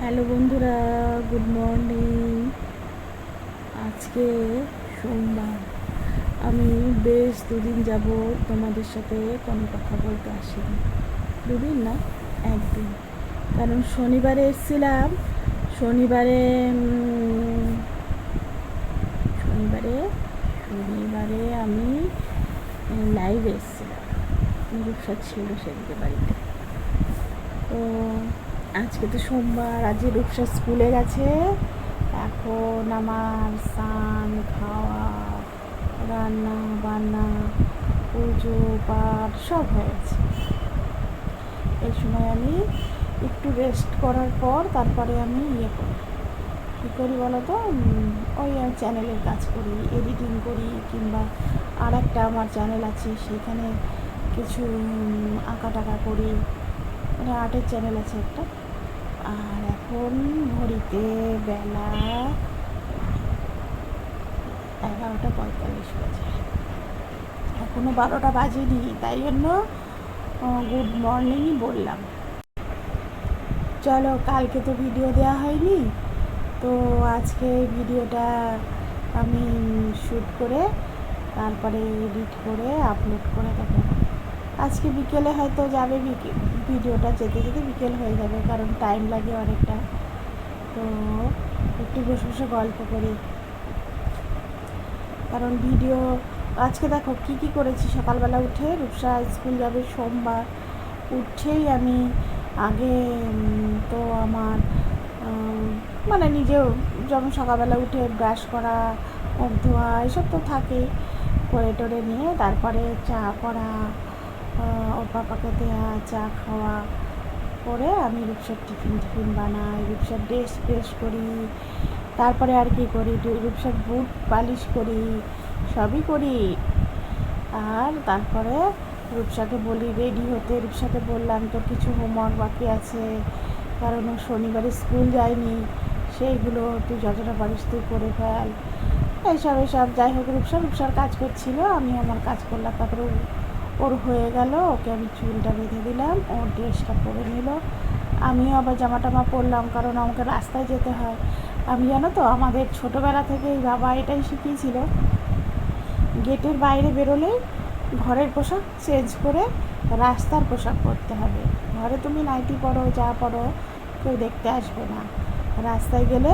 Hello বন্ধুরা, good morning. আজকে সোমবার। আমি বেশ দুদিন যাব তোমাদের সাথে কোনো কথা বলতে আসিনি। দুদিন না, একদিন। কারণ শনিবারে এসেছিলাম। শনিবারে শনিবারে শনিবারে আমি লাইভে এসেছিলাম। রূপসা ছিল সেদিকে বাড়িতে। তো আজকে তো সোমবার, আজকে রূপসা স্কুলে গেছে। এখন আমার স্নান, খাওয়া, রান্না, বান্না, পুজো, পাঠ সব হয়ে গেছে। এই সময় আমি একটু রেস্ট করার পর তারপরে আমি ইয়ে করি। কী করি বলো তো ওই চ্যানেলের কাজ করি এডিটিং করি, কিংবা আর একটা আমার চ্যানেল আছে, সেখানে কিছু আঁকা টাকা করি। মানে আর্টের চ্যানেল আছে একটা। আর এখন ঘড়িতে বেলা এগারোটা পঁয়তাল্লিশ বাজে। এখনও বারোটা বাজেনি, তাই জন্য গুড মর্নিংই বললাম। চলো, কালকে তো ভিডিও দেওয়া হয়নি, তো আজকে ভিডিওটা আমি শ্যুট করে, তারপরে এডিট করে আপলোড করে দেবো আজকে বিকেলে হয়তো যাবে ভিডিওটা যেতে যেতে বিকেল হয়ে যাবে, কারণ টাইম লাগে অনেকটা। তো একটু বসে বসে গল্প করি। কারণ ভিডিও আজকে দেখো কি কি করেছি? সকালবেলা উঠে রূপসা স্কুল যাবে সোমবার। উঠেই আমি আগে তো আমার মানে নিজেও যেমন সকালবেলা উঠে ব্রাশ করা মুখ ধোয়া এসব তো থাকেই। করে টোরে নিয়ে তারপরে চা করা ওর পাপাকে দেওয়া চা খাওয়া করে আমি রূপসার টিফিন টিফিন বানাই, রূপসার ড্রেস প্রেস করি, তারপরে আর কি করি রূপসার বুট পালিশ করি, সবই করি। আর তারপরে রূপসাকে বলি, রেডি হতে। রূপসাকে বললাম, তোর কিছু হোমওয়ার্ক বাকি আছে? কারণ ও শনিবারে স্কুল যায়নি, সেইগুলো তুই যতটা পারিস তুই করে ফেল। এইসব এসব যাই হোক, রূপসা, রূপসার কাজ করছিল আমি আমার কাজ করলাম, তারপরে ওর হয়ে গেল, ওকে আমি চুলটা বেঁধে দিলাম, ওর ড্রেসটা পরে নিল। আমিও আবার জামা টামা পরলাম, কারণ আমাকে রাস্তায় যেতে হয়। আমি জানো তো, আমাদের ছোটোবেলা থেকেই বাবা এটাই শিখিয়েছিল। গেটের বাইরে বেরোলেই ঘরের পোশাক চেঞ্জ করে রাস্তার পোশাক পরতে হবে। ঘরে তুমি নাইটি পরো, যা পরো, কেউ দেখতে আসবে না। রাস্তায় গেলে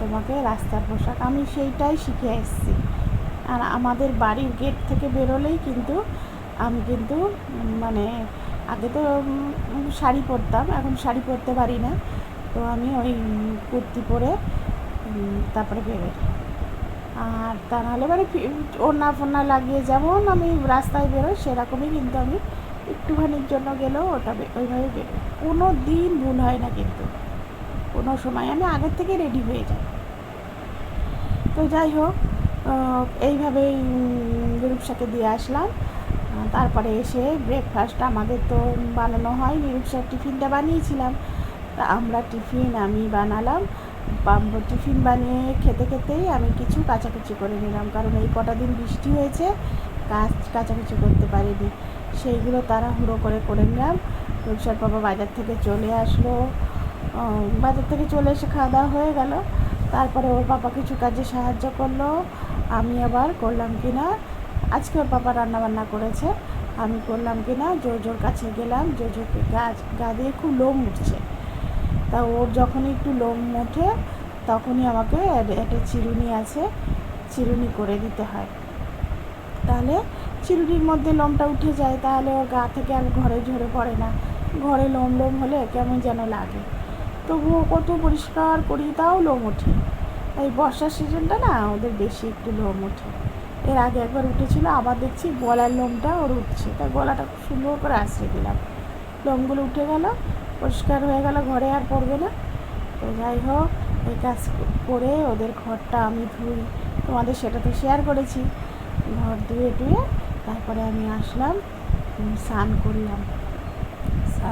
তোমাকে রাস্তার পোশাক, আমি সেইটাই শিখে এসেছি। আর আমাদের বাড়ির গেট থেকে বেরোলেই কিন্তু আমি কিন্তু মানে আগে তো শাড়ি পরতাম, এখন শাড়ি পরতে পারি না। তো আমি ওই কুর্তি পরে তারপরে বেরোই। আর তা নাহলে মানে ওড়না ফোড়না লাগিয়ে যেমন আমি রাস্তায় বেরোই, সেরকমই কিন্তু আমি একটুখানির জন্য গেলেও ওটা ওইভাবে বেরোই। কোনো দিন ভুল হয় না কিন্তু। কোনো সময় আমি আগের থেকে রেডি হয়ে যাই। তো যাই হোক এইভাবেই উম, রূপসাকে দিয়ে আসলাম। তারপরে এসে ব্রেকফাস্ট আমাদের তো বানানো হয় রূপসার টিফিনটা বানিয়েছিলাম। তা আমরা টিফিন আমি বানালাম টিফিন বানিয়ে খেতে খেতেই আমি কিছু কাচাকুচি করে নিলাম। কারণ এই কটা দিন বৃষ্টি হয়েছে কাজ কাচাকুচি করতে পারিনি। সেইগুলো তারা হুড়ো করে করে নিলাম। রূপসার বাবা বাজার থেকে চলে আসলো। বাজার থেকে চলে এসে খাওয়া দাওয়া হয়ে গেল। তারপরে ওর পাপা কিছু কাজে সাহায্য করল। আমি আবার করলাম কি না আজকে ওর পাপা রান্না বান্না করেছে। আমি করলাম কি না জোজোর কাছে গেলাম। জোজোকে গাছ গা দিয়ে খুব লোম উঠছে। তা ওর যখনই একটু লোম ওঠে, তখনই আমাকে একটা চিরুনি আছে, চিরুনি করে দিতে হয়। তাহলে চিরুনির মধ্যে লোমটা উঠে যায়। তাহলে ওর গা থেকে আর ঘরে ঝরে পড়ে না। ঘরে লোম লোম হলে কেমন যেন লাগে। তবুও কত পরিষ্কার করি তাও লোম ওঠে। এই বর্ষার সিজনটা না, ওদের বেশি একটু লোম ওঠে। এর আগে একবার উঠেছিল, আবার দেখছি গলার লোমটা ওর উঠছে। তাই গলাটা খুব সুন্দর করে আশ্রয় দিলাম। লোমগুলো উঠে গেল, পরিষ্কার হয়ে গেল, ঘরে আর পড়বে না। তো যাই হোক, এই কাজ করে ওদের ঘরটা আমি ধুই। তোমাদের সেটা তো শেয়ার করেছি। ঘর ধুয়ে টুয়ে তারপরে আমি আসলাম স্নান করলাম।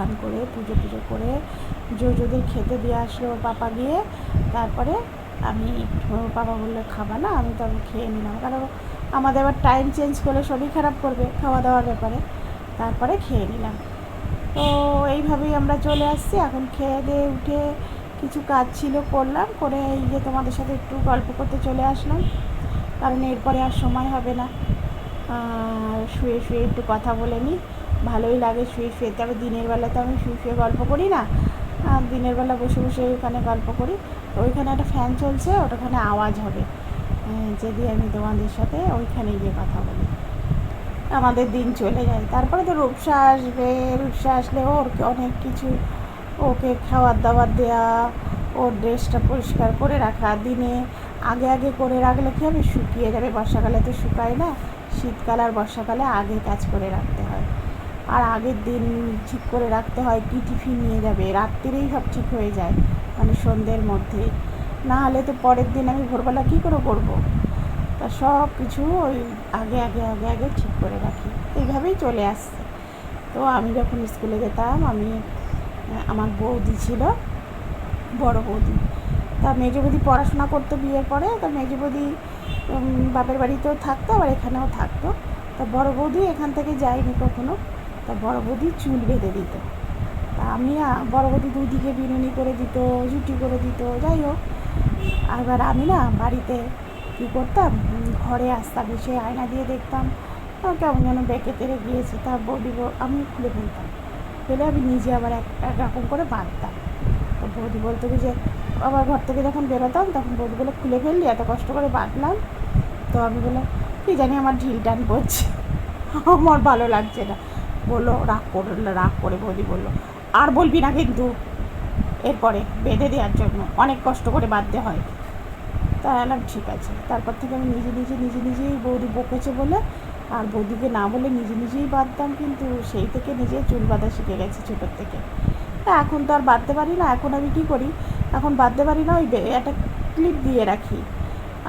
স্নান করে, পুজো টুজো করে জোজোদের খেতে দিয়ে আসলো পাপা গিয়ে। তারপরে আমি পাপা বললে, খাবা না, আমি তবে খেয়ে নিলাম। কারণ আমাদের আবার টাইম চেঞ্জ করলে শরীর খারাপ করবে খাওয়া দাওয়ার ব্যাপারে। তারপরে খেয়ে নিলাম। তো এইভাবেই আমরা চলে আসছি। এখন খেয়ে দিয়ে উঠে কিছু কাজ ছিল, করলাম। করে এই যে তোমাদের সাথে একটু গল্প করতে চলে আসলাম। কারণ এরপরে আর সময় হবে না। শুয়ে শুয়ে একটু কথা বলে নিই। ভালোই লাগে শুয়ে শুয়ে। তবে দিনের বেলা তো আমি শুয়ে শুয়ে গল্প করি না। দিনের বেলা বসে বসে ওইখানে গল্প করি। তো ওইখানে একটা ফ্যান চলছে, ওটাখানে আওয়াজ হবে। যদি আমি তোমাদের সাথে ওইখানে গিয়ে কথা বলি। আমাদের দিন চলে যায়। তারপরে তো রূপসা আসবে। রূপসা আসলে ওর অনেক কিছু। ওকে খাবার দাবার দেওয়া ওর ড্রেসটা পরিষ্কার করে রাখা দিনে। আগে আগে করে রাখলে কি হবে? শুকিয়ে যাবে। বর্ষাকালে তো শুকায় না। শীতকাল আর বর্ষাকালে আগে কাজ করে রাখতে আর আগের দিন ঠিক করে রাখতে হয়, কী টিফিন নিয়ে যাবে? রাত্রিরেই সব ঠিক হয়ে যায় মানে সন্ধ্যের মধ্যে। না হলে তো পরের দিন আমি ভোরবেলা কী করে করব? তা সব কিছু ওই আগে আগে আগে আগে ঠিক করে রাখি। এইভাবেই চলে আসছে। তো আমি যখন স্কুলে যেতাম, আমি, আমার বৌদি ছিল, বড় বৌদি। তা মেজো বৌদি পড়াশোনা করতো বিয়ের পরে, তা মেজো বৌদি বাপের বাড়িতেও থাকতো, আবার এখানেও থাকতো। তা বড় বৌদি এখান থেকে যায়নি কখনো। তা বড় বৌদি চুল বেঁধে দিত। তা আমি, আ- বড় বৌদি দুদিকে বিনুনি করে দিত, জুটি করে দিত, যাই হোক। আবার আমি না বাড়িতে কী করতাম? ঘরে আসতাম এসে আয়না দিয়ে দেখতাম কেমন যেন বেঁকে তেড়ে গিয়েছে, তা বৌদি আমি খুলে ফেলতাম। ফেলে আমি নিজে আবার এক একরকম করে বাঁধতাম। তো বৌদি বলতো যে আবার ঘর থেকে যখন বেরোতাম, তখন বৌদি বলে, খুলে ফেললি, এত কষ্ট করে বাঁধলাম? তো আমি বললাম, কি জানি আমার ঢিল টান পড়ছে, আমার ভালো লাগছে না। বলল, রাগ করল রাগ করে বৌদি বলল, আর বলবি না কিন্তু। এরপরে বেঁধে দেওয়ার জন্য অনেক কষ্ট করে বাঁধতে হয়। তা এলাম ঠিক আছে। তারপর থেকে আমি নিজে নিজে নিজে, নিজেই বৌদি বকেছে বলে, আর বৌদিকে না বলে নিজে, নিজেই বাঁধতাম কিন্তু সেই থেকে নিজে চুল বাঁধা শিখে গেছি ছোটোর থেকে। তা এখন তো আর বাঁধতে পারি না, এখন আমি কি করি? এখন বাঁধতে পারি না, ওই একটা ক্লিপ দিয়ে রাখি।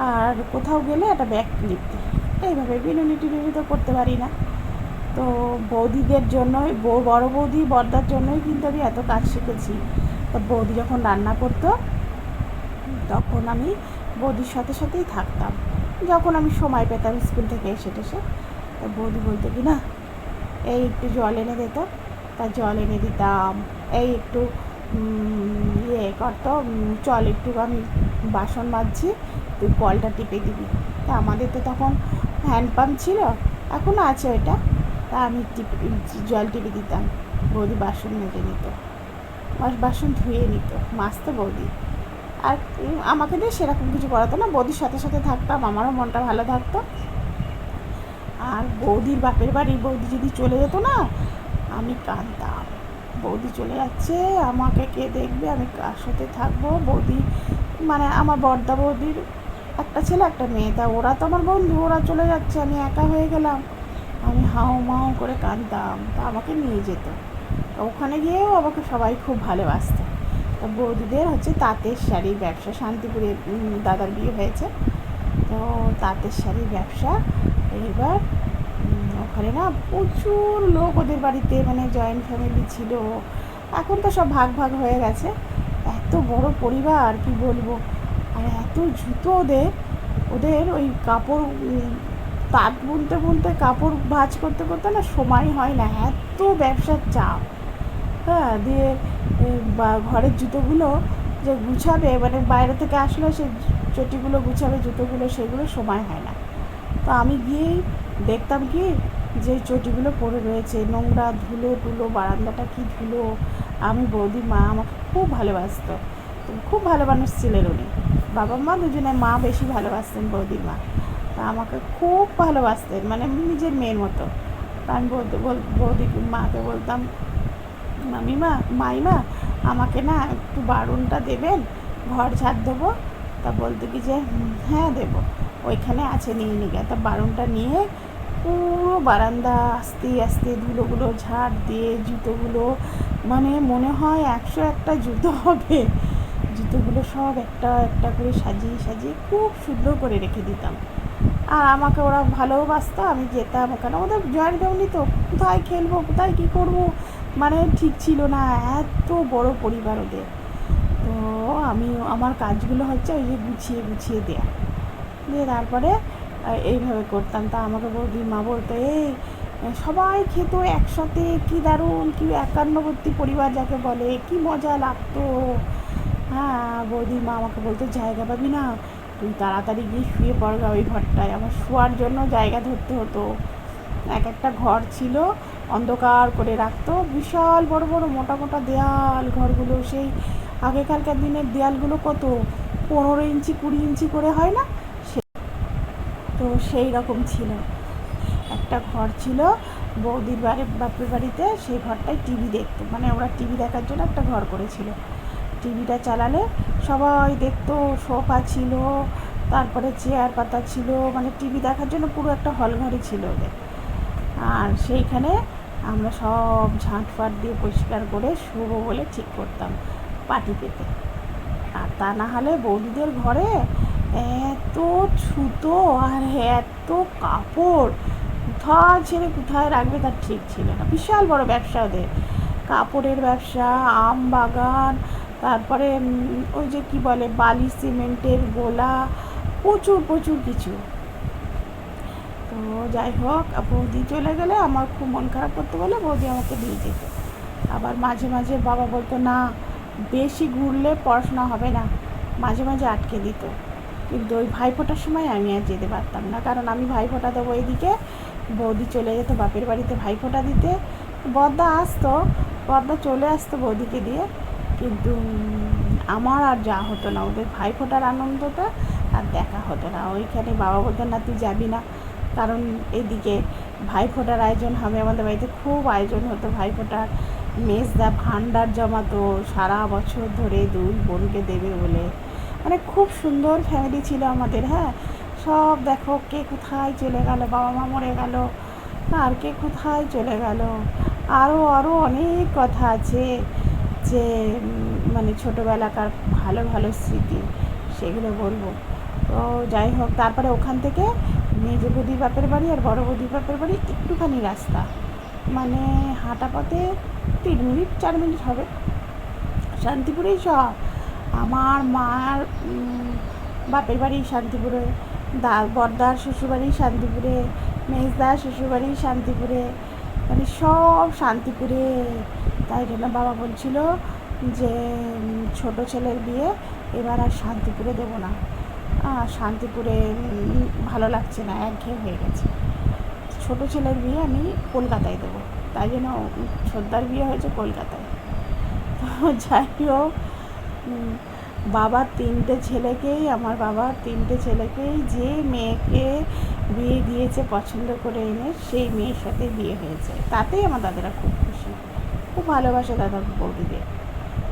আর কোথাও গেলে একটা ব্যাক ক্লিপ দিই। এইভাবে বিনুনি টিনুনি তো করতে পারি না। তো বৌদিদের জন্যই বউ বড় বৌদি বর্দার জন্যই কিন্তু আমি এত কাজ শিখেছি। তো বৌদি যখন রান্না করতো, তখন আমি বৌদির সাথে সাথেই থাকতাম। যখন আমি সময় পেতাম স্কুল থেকে এসে টেসে, তো বৌদি বলতো, কি না, এই একটু জল এনে দিত তা। জল এনে দিতাম, এই একটু ইয়ে করতো চল একটু আমি বাসন মাজছি, তুই কলটা টিপে দিবি। তা আমাদের তো তখন হ্যান্ড পাম্প ছিল এখনও আছে ওইটা। তা আমি জল টিপে দিতাম। বৌদি বাসন মেজে নিত। বাস- বাসন ধুয়ে নিত। মাজতো বৌদি। আর আমাকে দিয়ে সেরকম কিছু করাতো না। বৌদির সাথে সাথে থাকতাম, আমারও মনটা ভালো থাকতো। আর বৌদির বাপের বাড়ি, বৌদি যদি চলে যেত না, আমি কাঁদতাম। বৌদি চলে যাচ্ছে, আমাকে কে দেখবে? আমি কার সাথে থাকব? বৌদি মানে আমার বর্দা বৌদির একটা ছেলে, একটা মেয়ে। তা ওরা তো আমার বন্ধু, ওরা চলে যাচ্ছে, আমি একা হয়ে গেলাম। আমি হাও মাও করে কাঁদতাম, তা আমাকে নিয়ে যেত। তা ওখানে গিয়েও আমাকে সবাই খুব ভালোবাসতো। তা বৌদিদের হচ্ছে তাঁতের শাড়ির ব্যবসা, শান্তিপুরে দাদার বিয়ে হয়েছে। তো তাঁতের শাড়ির ব্যবসা এবার ওখানে না প্রচুর লোক ওদের বাড়িতে মানে জয়েন্ট ফ্যামিলি ছিল। এখন তো সব ভাগ ভাগ হয়ে গেছে। এত বড় পরিবার, কি বলব? আর এত জুতো ওদের ওদের ওই কাপড় তাঁত বুনতে বুনতে, কাপড় ভাঁজ করতে করতে না সময় হয় না, এত ব্যবসার চাপ। হ্যাঁ দিয়ে ঘরের জুতোগুলো যে গুছাবে মানে বাইরে থেকে আসলে সে চটিগুলো গুছাবে, জুতোগুলো সেগুলো সময় হয় না। তো আমি গিয়েই দেখতাম কি, যে চটিগুলো পড়ে রয়েছে, নোংরা ধুলো টুলো, বারান্দাটা কি ধুলো। আমি বৌদি, মা আমাকে খুব ভালোবাসতো। খুব ভালো মানুষ ছিলেন উনি। বাবা মা দুজনে, মা বেশি ভালোবাসতেন বৌদির মা। তা আমাকে খুব ভালোবাসতেন মানে নিজের মেয়ের মতো। তা আমি বলতে, বল- বৌদি মাকে বলতাম মামিমা মাইমা আমাকে না একটু বারুনটা দেবেন, ঘর ঝাড় দেবো। তা বলতে কি যে হ্যাঁ দেবো। ওইখানে আছে নিয়ে নিয়ে তা বারুনটা নিয়ে পুরো বারান্দা আস্তে আস্তে ধুলোগুলো ঝাড় দিয়ে, জুতোগুলো মানে মনে হয় একশো একটা জুতো হবে। জুতোগুলো সব একটা একটা করে সাজিয়ে সাজিয়ে খুব সুন্দর করে রেখে দিতাম। আর আমাকে ওরা ভালোবাসতো, আমি যেতাম ওখানে। ওদের জয়েন্ট ফ্যামিলি তো, কোথায় খেলব, কোথায় কী করব? মানে ঠিক ছিল না, এত বড় পরিবার ওদের। তো আমি, আমার কাজগুলো হচ্ছে ওই যে গুছিয়ে গুছিয়ে দেয়া। দিয়ে তারপরে এইভাবে করতাম। তা আমাকে বৌদি, মা বলতো, এই, সবাই খেত একসাথে, কি দারুণ, কি একান্নবর্তী পরিবার যাকে বলে, কি মজা লাগতো। হ্যাঁ বৌদির মা আমাকে বলতো, জায়গা পাবি না তুই তাড়াতাড়ি গিয়ে শুয়ে পড়গা ওই ঘরটায়। আমার শোয়ার জন্য জায়গা ধরতে হতো। এক একটা ঘর ছিল, অন্ধকার করে রাখতো। বিশাল বড় বড় মোটা মোটা দেয়াল ঘরগুলো। সেই আগেকারকার দিনের দেয়ালগুলো কত? পনেরো ইঞ্চি, কুড়ি ইঞ্চি করে হয় না? সে তো সেই রকম ছিল। একটা ঘর ছিল বৌদির বাড়ি, বাপের বাড়িতে। সেই ঘরটায় টিভি দেখতো। মানে ওরা টিভি দেখার জন্য একটা ঘর করেছিল। টিভিটা চালালে সবাই দেখতো, সোফা ছিল, তারপরে চেয়ার পাতা ছিল মানে টিভি দেখার জন্য পুরো একটা হল ঘরই ছিল ওদের। আর সেইখানে আমরা সব ঝাঁটফাট দিয়ে পরিষ্কার করে শুভ বলে ঠিক করতাম পাটি পেতে। আর তা না হলে বৌদিদের ঘরে এত ছুতো আর এত কাপড় কোথায় ছেড়ে কোথায় রাখবে তার ঠিক ছিল না। বিশাল বড় ব্যবসা ওদের। কাপড়ের ব্যবসা, আম বাগান তারপরে ওই যে কি বলে, বালি সিমেন্টের গোলা, প্রচুর প্রচুর কিছু। তো যাই হোক, বৌদি চলে গেলে আমার খুব মন খারাপ করতে বলে বৌদি আমাকে দিয়ে যেত। আবার মাঝে মাঝে বাবা বলতো, না, বেশি ঘুরলে পড়াশোনা হবে না। মাঝে মাঝে আটকে দিত। কিন্তু ওই ভাইফোঁটার সময় আমি আর যেতে পারতাম না। কারণ আমি ভাইফোঁটা দেবো এদিকে, বৌদি চলে যেত বাপের বাড়িতে ভাইফোঁটা দিতে। বদ্দা আসতো, বদ্দা চলে আসতো বৌদিকে দিয়ে। কিন্তু আমার আর যা হতো না। ওদের ভাইফোঁটার আনন্দটা আর দেখা হতো না। ওইখানে বাবা বলতো না তুই যাবি না। কারণ এদিকে ভাইফোঁটার আয়োজন হবে। আমাদের বাড়িতে খুব আয়োজন হতো। ভাই ভাইফোঁটার মেজদা ভান্ডার জমাতো, সারা বছর ধরে দুই বোনকে দেবে বলে। মানে খুব সুন্দর ফ্যামিলি ছিল আমাদের হ্যাঁ? সব দেখো কে কোথায় চলে গেল, বাবা মা মরে গেল, আর কে কোথায় চলে গেল। আরও আরও অনেক কথা আছে। যে মানে ছোটোবেলাকার ভালো ভালো স্মৃতি, সেগুলো বলব। তো যাই হোক, তারপরে ওখান থেকে মেজো বৌদির বাপের বাড়ি আর বড় বৌদির বাপের বাড়ি একটুখানি রাস্তা। মানে হাঁটা পথে তিন মিনিট, চার মিনিট হবে। শান্তিপুরেই সব। আমার মার বাপের বাড়ি শান্তিপুরে, দা বর্দার শ্বশুরবাড়ি শান্তিপুরে, মেজদার শ্বশুরবাড়ি শান্তিপুরে মানে সব শান্তিপুরে তাই জন্য বাবা বলছিল যে ছোট ছেলের বিয়ে, এবার আর শান্তিপুরে দেবো না। শান্তিপুরে ভালো লাগছে না, একঘেয়ে হয়ে গেছে। ছোট ছেলের বিয়ে আমি কলকাতায় দেবো, তাই জন্য ছোটদার বিয়ে হয়েছে কলকাতায়। তো যাই হোক বাবার তিনটে ছেলেকেই, আমার বাবার তিনটে ছেলেকেই, যে মেয়েকে বিয়ে দিয়েছে, পছন্দ করে এনে সেই মেয়ের সাথে বিয়ে হয়েছে। তাতেই আমার দাদারা খুব খুশি। খুব ভালোবাসে দাদা বৌদিদের।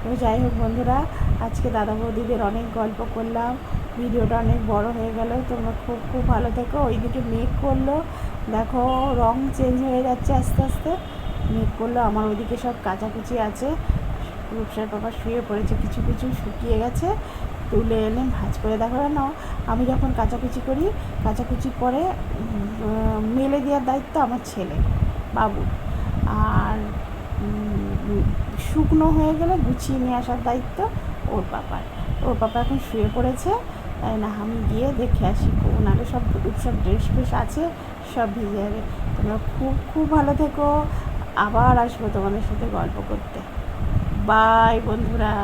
তো যাই হোক বন্ধুরা, আজকে দাদা বৌদিদের অনেক গল্প করলাম। ভিডিওটা অনেক বড় হয়ে গেল। তোমরা খুব খুব ভালো থেকো। ওইদিকে মেঘ করল। দেখো, রং চেঞ্জ হয়ে যাচ্ছে আস্তে আস্তে। মেঘ করল, আমার ওইদিকে সব কাচাকুচি আছে। রূপসার বাবা শুয়ে পড়েছে কিছু কিছু শুকিয়ে গেছে। তুলে এনে ভাজ করে দেখো না আমি যখন কাচাকুচি করি, কাচাকুচি পরে মেলে দেওয়ার দায়িত্ব আমার ছেলে বাবু আর শুকনো হয়ে গেলে গুছিয়ে নিয়ে আসার দায়িত্ব ওর পাপার। ওর পাপা এখন শুয়ে পড়েছে, তাই না, আমি গিয়ে দেখে আসি ওনারে সব সব ড্রেস ফ্রেস আছে, সব ভিজে যাবে। তোমরা খুব খুব ভালো থেকো। আবার আসব তোমাদের সাথে গল্প করতে। বাই বন্ধুরা।